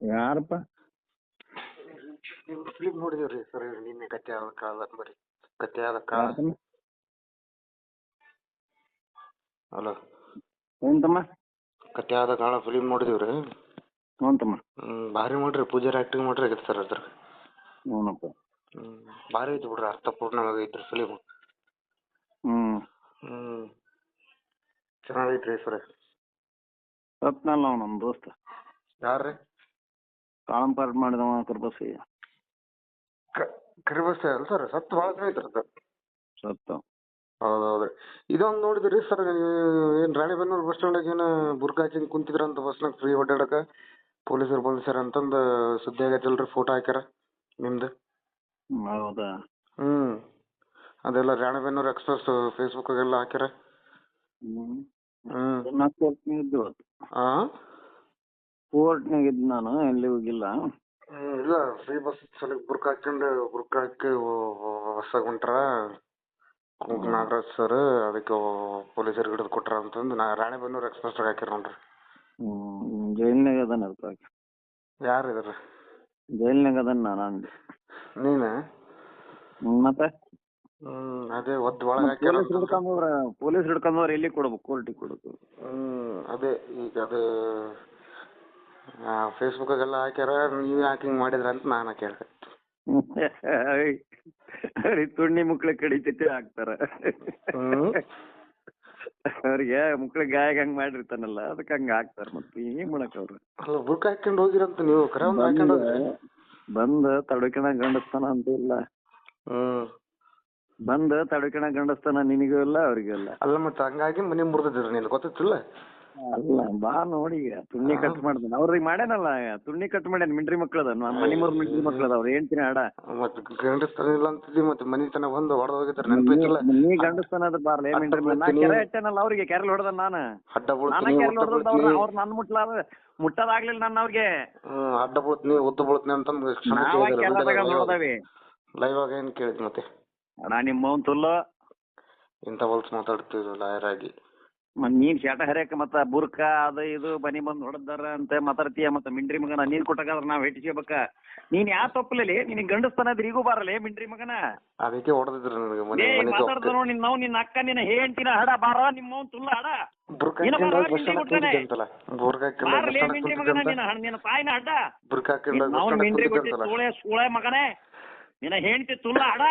ಯಾರಪ್ಪ? Film ನೋಡಿದೇವ್ರಿ sir ನಿನ್ನೆ ಆದ ಕಾಲ ಬರೀ ಕತ್ಯಾದ ಕಾಲ. ಯಾರ್ತಮ್ಮ ಅಲೋ ಹ್ಞೂ ತಮ್ಮ ಆದ ಕಾಳ ಫಿಲಿಮ್ ನೋಡಿದೇವ್ರಿ. ಹ್ಞೂ ತಮ್ಮ ಹ್ಮ್ ಭಾರಿ ಮಾಡ್ರಿ ಪೂಜಾರಿ ಆಕ್ಟಿಂಗ್ ಮಾಡ್ರಿ ಆಗೈತೆ ಸರ್ ಅದ್ರ ಹ್ಞೂನಪ್ಪ ಹ್ಮ್ ಭಾರಿ ಐತಿ ಬಿಡ್ರಿ ಅರ್ಥಪೂರ್ಣವಾಗೈತ್ರಿ ಫಿಲಿಮ್ ಹ್ಮ್. ಹ್ಮ್ ಚೆನ್ನಾಗೈತ್ರಿ ಸರ್. ಸತ್ನಲ್ಲ ನಾವು ನಮ್ಮ ದೋಸ್ತ. ಯಾರ್ರಿ? ಕಾಳಂಪಾರ್ಟ್ ಮಾಡಿದವ ಕರ್ಬಸಿ. ಕರಿಬಸ್ ಅಲ್ಲ ಸರ್ ಸತ್ತು ಭಾಳ ದಿನ ಐತ್ರಿ ಸರ್ ಸತ್ತು. ಹೌದು ಹೌದ್ರಿ ಇದೊಂದು ನೋಡಿದ್ರಿ ಸರ್ ಏನ್ ರಾಣಿಬೆನ್ನೂರು ಬಸ್ ಸ್ಟ್ಯಾಂಡಾಗ ಏನ ಬುರ್ಕ ಕುಂತಿದ್ರ ಕುಂತಿದ್ರಂತ ಬಸ್ನಾಗ ಫ್ರೀ ಓಡಾಡಕ ಪೊಲೀಸರು ಪೊಲೀಸರು ಅಂತಂದು ಸುದ್ದಿ ಆಗೈತಲ್ರಿ ಫೋಟೋ ಹಾಕ್ಯಾರ ನಿಮ್ದು? ಹೌದಾ? ಹ್ಮ್. ಅದೆಲ್ಲ ರಾಣಿಬೆನ್ನೂರು ಎಕ್ಸ್ಪ್ರೆಸ್ ಫೇಸ್ಬುಕ್ಗೆಲ್ಲ ಹಾಕ್ಯಾರ? ಹ್ಮ್. ಹ್ಮ್. ನಾ ಕೋರ್ಟ್ನಾಗ ಇದ್ ನಾನು ಎಲ್ಲಿ ಹೋಗಿಲ್ಲ. ಹ್ಮ್ ಇಲ್ಲ ಫ್ರೀ ಬಸ್ ಸಲಕ್ ಬುರ್ಕ ಹಾಕೊಂಡು ಬುರ್ಕ ಹಾಕಿ ಬಸ್ಸಾಗ ಹೊಂಟ್ರ. ನಾಗರಾಜ್ ಸರ್ ಅದಕ್ಕೆ ಪೊಲೀಸರಿಗೆ ಹಿಡಿದು ಕೊಟ್ರ ಅಂತಂದು ನಾ ರಾಣಿಬೆನ್ನೂರು ಎಕ್ಸ್ಪ್ರೆಸ್ದಾಗ ಹಾಕಿರ್ ನೋಡ್ರಿ. ಹ್ಮ್ ಜೈಲ್ನಾಗ ಅದಾನ ಅರ್ಥ ಯಾರು ಇದಾರೆ? ಜೈಲ್ನಾಗ ಅದಾನ ನಾನು ಅಂದೆ ನೀನ? ಹ್ಮ್, ಮತ್ತೆ? ಹ್ಮ್ ಅದೇ ಒದ್ದು ಒಳಗೆ ಹಾಕ್ಯಾರ ಪೊಲೀಸ್ ಹಿಡ್ಕೊಂಡವ್ರ ಪೊಲೀಸ್ ಹಿಡ್ಕೊಂಡವ್ರ ಎಲ್ಲಿ ಕೊಡ್ಬೇಕು ಕೋರ್ಟಿಗೆ ಕೊಡಬೇಕು ಹ್ಮ್ ಅದೇ ಈಗ ಅದು ಫೇಸ್ಬುಕ್ಕಾಗೆಲ್ಲ ಹಾಕ್ಯಾರ ನೀವೇ ಹಿಂಗ್ ಮಾಡಿದ್ರ ಅಂತ ನಾನು ಕೇಳಿದೆ. ಅವ್ರಿಗೆ ತುಣ್ಣಿ ಮುಕ್ಳ ಕಡಿತೈತಿ ಹಾಕ್ತಾರ. ಅವ್ರಿಗೆ ಮುಕ್ಳ ಗಾಯ ಹಂಗ್ ಮಾಡಿರ್ತಾನಲ್ಲ ಅದಕ್ಕೆ ಹಂಗ ಹಾಕ್ತಾರ ಮತ್ತೆ ಏನ್ ಮಾಡಕ್ ಅವ್ರು. ಅಲ್ಲ ಬುರ್ಕ ಹಾಕ್ಕೊಂಡು ಹೋಗಿರಂತ ನೀವು? ಕರೆ ಒಂದು ಹಾಕೊಂಡು ಹೋಗ್ರಿ ಬಂದ್ ತಡ್ಕಣ ಗಂಡಸ್ತಾನ ಅಂತ ಇಲ್ಲ. ಹ್ಮ್. ಬಂದ್ ತಡ್ಕಣ ಗಂಡಸ್ತಾನ ನಿನಗೂ ಇಲ್ಲ ಅವ್ರಿಗೂ ಇಲ್ಲ. ಅಲ್ಲ ಮತ್ತೆ ಹಂಗಾಗಿ ಮನೆ ಮುರಿದಿದ್ರಿ ನೀನು ಗೊತ್ತಿತ್ತಿಲ್ಲ? ಅಲ್ಲ ಬಾ ನೋಡಿ ಈಗ ತುಣ್ಣಿ ಕಟ್ ಮಾಡ್ತಾನ ಅವ್ರಿಗೆ ಮಾಡ್ಯಾನಲ್ಲ ತುಣ್ಣಿ ಕಟ್ ಮಾಡ್ಯಾನ ಮಿಂಡ್ರಿ ಮಕ್ಳದ ಮನಿ ಮೂರ್ ಮಿಂಡ್ರಿ ಮಕ್ಳದ ಅವ್ರ ಹೇಳ್ತೀನಿ ಆಡ ಮತ್ತ ಗಂಡಸ್ತನ ಇಲ್ಲ ಅಂತಿದ್ದಿ ಮತ್ತೆ ಮನಿ ತನಕ ಬಂದು ಹೊಡೆದ ಹೋಗಿದ್ದಾರೆ ನೆನಪಿಲ್ಲ ನೀ ಗಂಡಸ್ತನ ಅದ ಬಾರ್ಲೆ ಮಿಂಡ್ರಿ ಮಕ್ಳು. ನಾ ಕೆರೆ ಹಚ್ಚಾನಲ್ಲ ಅವ್ರಿಗೆ ಕೆರಲ್ ಹೊಡೆದ ನಾನು. ಅಡ್ಡ ಅವ್ರು ನನ್ ಮುಟ್ಲಾರ ಮುಟ್ಟದಾಗ್ಲಿಲ್ಲ ನನ್ನ ಅವ್ರಿಗೆ. ಅಡ್ಡ ಬೀಳ್ತೀನಿ ಉದ್ದ ಬೀಳ್ತೀನಿ ಅಂತಂದು ಲೈವ್ ಆಗ. ಏನ್ ಕೇಳಿದ್ ಮತ್ತೆ? ಅಣ್ಣ ನಿಮ್ಮವನ್ ತುಲ್ಲ. ಇಂಥ ಹೊಲ್ಸ್ ಮಾತಾಡ್ತಿದ್ರು ಲಾಯರ್ ಆಗಿ ಮತ್ ನೀನ್ ಶಾಟ ಹರಿಯಕ ಮತ್ತ ಬುರ್ಕ ಅದ ಇದು ಬನಿ ಬಂದ್ ಹೊಡೆದಾರ ಅಂತ ಮಾತಾಡ್ತೀಯ ಮತ್ತ ಮಿಂಡ್ರಿ ಮಗನ ನೀನ್ ಕೊಟ್ಟಾಗ ನಾವ್ ಹೆಟ್ಟಿಸ್ಕೋಬೇಕ ನೀನ್ ಯಾ ತಪ್ಪಲಲಿ ನಿನ್ ಗಂಡಸ್ತನ ಇದ್ರ ಈಗೂ ಬಾರಲೇ ಮಿಂಡ್ರಿ ಮಗನ? ಅದಕ್ಕೆ ಹೊಡೆದಿದ್ರು ನನಗೆ ಮನೆ ಮಾತಾಡ್ದ ನೋಡಿ ನಿನ್ ನಾವು ನಿನ್ನ ಅಕ್ಕ ನಿನ್ನ ಹೇಳ್ತೀನ ಹಡ ಬಾರ ನಿಮ್ಮ ತುಲ್ಲ ಹಡ. ನಿನ್ನ ನಿನ್ನ ತಾಯಿನ ಅಡ್ಡ ನಾವು ಮಿಂಡ್ರಿ ಕುಂತಿದ್ದೆ ಕೊಟ್ಟಿ ಸೂಳೆ ಸೂಳೆ ಮಗನೇ. ನಿನ್ನ ಹೆಂಡತಿ ತುಲ್ಲ ಹಡ.